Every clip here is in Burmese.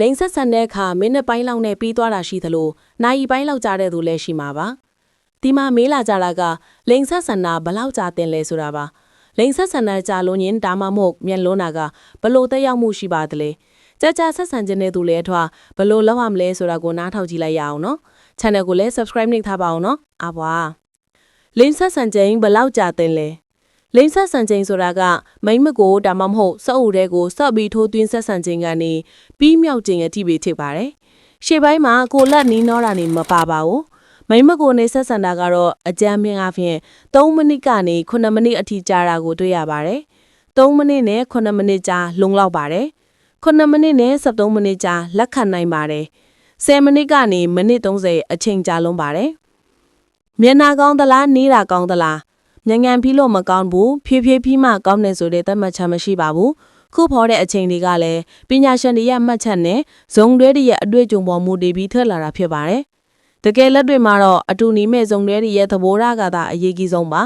လိန်ဆက်ဆန်တဲ့အခါမိနစ်ပိုင်းလောက်နဲ့ပြီးသွားတာရှိသလိုနိုင်ပိုင်းလောက်ကြာတဲ့သူလည်းရှိမှာပါဒီမှာမေးလာကြတာကလိန်ဆက်ဆန်တာဘယ်လောက်ကြာတင်လဲဆိုတာပါလိန်ဆက်ဆန်တဲ့ကြာလွန်ရင်ဒါမှမဟုတ်မျက်လုံးတာကဘလို့တက်ရောက်မှုရှိပါသလဲကြာကြာဆက်ဆန်ခြင်းတဲ့သူလည်းအထွာဘလို့လောက်ရမလဲဆိုတာကိုနားထောင်ကြည့်လိုက်ရအောင်နော် channel ကိုလည်း subscribe နှိပ်ထားပါအောင်နော်အားပွားလိန်ဆက်ဆန်ခြင်းဘယ်လောက်ကြာတင်လဲ လိမ့်ဆက်ဆန်ခြင်းဆိုတာကမိမ့်မကိုဒါမှမဟုတ်စောက်အူတဲ့ကိုစော့ပြီးထိုးသွင်းဆက်ဆန်ခြင်းကနေပြီးမြောက်ခြင်းအထိပဲဖြစ်ပါတယ်။ရှေ့ပိုင်းမှာကိုလက်နီးနောတာနေမပါပါဘူး။မိမ့်မကိုနေဆက်ဆန်တာကတော့အကြမ်းမြင့်အဖြစ်3မိနစ်ကနေ9မိနစ်အထိကြာတာကိုတွေ့ရပါတယ်။3မိနစ်နဲ့9မိနစ်ကြာလုံလောက်ပါတယ်။9မိနစ်နဲ့13မိနစ်ကြာလက်ခံနိုင်ပါတယ်။10မိနစ်ကနေမိနစ်30အချိန်ကြာလုံးပါတယ်။မျက်နှာကောင်းသလားနေတာကောင်းသလား ညံညံပြီးလို့မကောင်းဘူးဖြည်းဖြည်းပြီးမှကောင်းတယ်ဆိုတဲ့သတ်မှတ်ချက်မရှိပါဘူးခုဖော်တဲ့အချိန်တွေကလည်းပညာရှင်တွေရဲ့မှတ်ချက်နဲ့ဇုံတွဲတွေရဲ့အတွေ့အကြုံပေါ်မူတည်ပြီးထွက်လာတာဖြစ်ပါတယ်တကယ်လက်တွေ့မှာတော့အတူနီမဲ့ဇုံတွဲတွေရဲ့သဘောထားကသာအရေးကြီးဆုံးပါ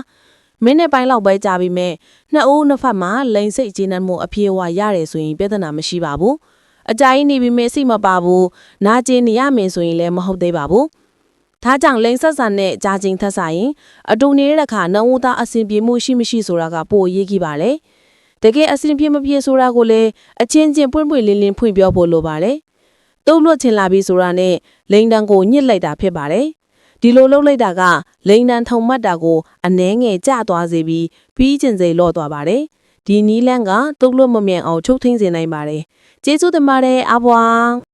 မိနစ်ပိုင်းလောက်ပဲကြာပြီးမဲ့နှစ်ဦးနှစ်ဖက်မှာလိန်စိတ်ကျေနပ်မှုအပြည့်အဝရတယ်ဆိုရင်ပြဿနာမရှိပါဘူးအကြိုင်းနေပြီးမဲ့စိတ်မပါဘူးနာကျင်နေရမယ်ဆိုရင်လည်းမဟုတ်သေးပါဘူး ဒါကြောင့်လိန်ဆက်ဆန်တဲ့ဂျာချင်းသက်ဆိုင်ရင်အတူနေတဲ့ခါနှုံဦးသားအဆင်ပြေမှုရှိမရှိဆိုတာကပိုအရေးကြီးပါလေ။တကယ်အဆင်ပြေမပြေဆိုတာကိုလည်းအချင်းချင်းပွင့်ပွင့်လင်းလင်းဖွင့်ပြောဖို့လိုပါလေ။တုံ့လွတ်ချင်လာပြီဆိုတာနဲ့လိန်တန်ကိုညှစ်လိုက်တာဖြစ်ပါလေ။ဒီလိုလုပ်လိုက်တာကလိန်တန်ထုံမှတ်တာကိုအနှဲငယ်ကျသွားစေပြီးပြီးကျင်စေလော့သွားပါတယ်။ဒီနီးလန်းကတုံ့လွတ်မမြင်အောင်ချုပ်ထင်းစေနိုင်ပါတယ်။ကျေးဇူးတင်ပါတယ်အဘွား